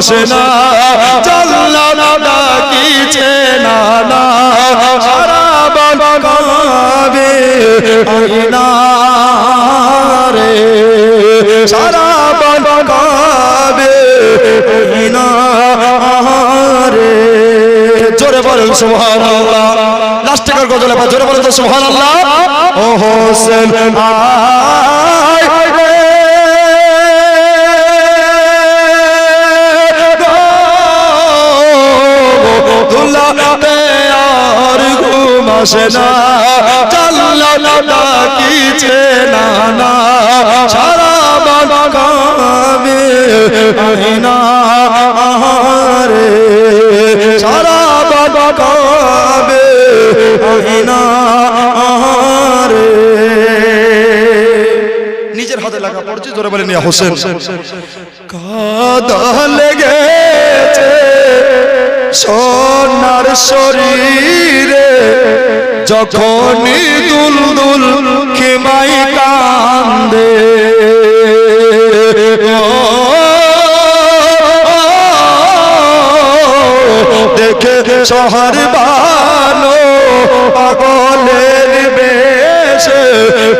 আসে না জাল্লা ডাকিছে না রে সারা জোরে বলেন লাস্টিকার গজলে জোরে বলেন তো ও হোসেন আয় দুলাতে আর ঘুম আসে না। চাল্লা ডাকিছে না না সারা বাগামে আইনা রে সারা বাগামে আইনা রে নিজের হাতে লাগা পড়ছে, জোরে বলে নিয়ে, হোসেন। কাদা লেগেছে সোনার শরীরে যখনই দুল দুল খেমাই কান্দে। দেখে শহর বানো পাগলের বেশে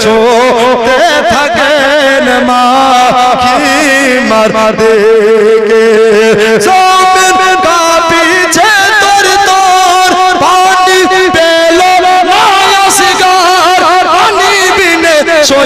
ছোটে থাকেন মা কি মার দেখে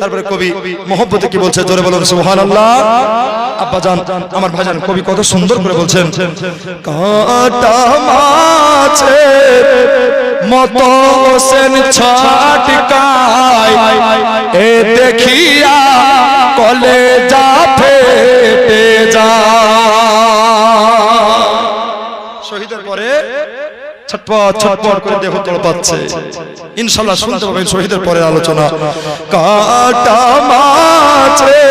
তারপরে কবি মোহব্বতে কি বলছে? জোরে বলুন, সুবহানাল্লাহ। আব্বা জান আমার ভাইজান, কবি কত সুন্দর করে বলছেন। কাটা হোসেন ছাটকায় এ দেখিয়া কলে যা ছটপট ছটপট করে দেহ তড়পাচ্ছে ইনশাল্লাহ শুনতে পাবেন শহীদের পরের আলোচনা। কাটা মাছে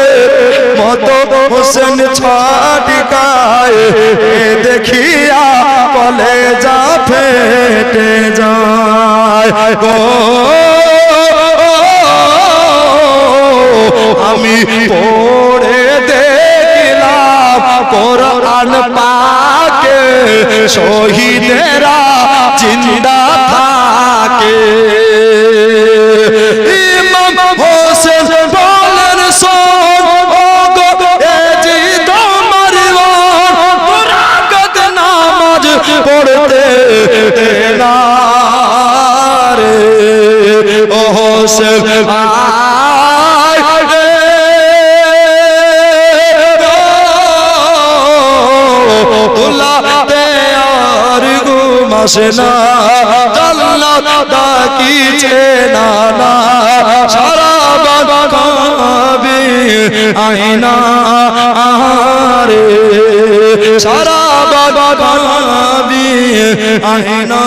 মত হোসেন ছাটিকায় দেখিয়া কলে যা ফেটে যায়। গো আমি পড়ে দেখলাম কোরআন পাকে শহীদেরা जिंदा আসে না। জাল্লাত ডাকিছে না না। সারা বাগাবি আইনা রে সারা আইনা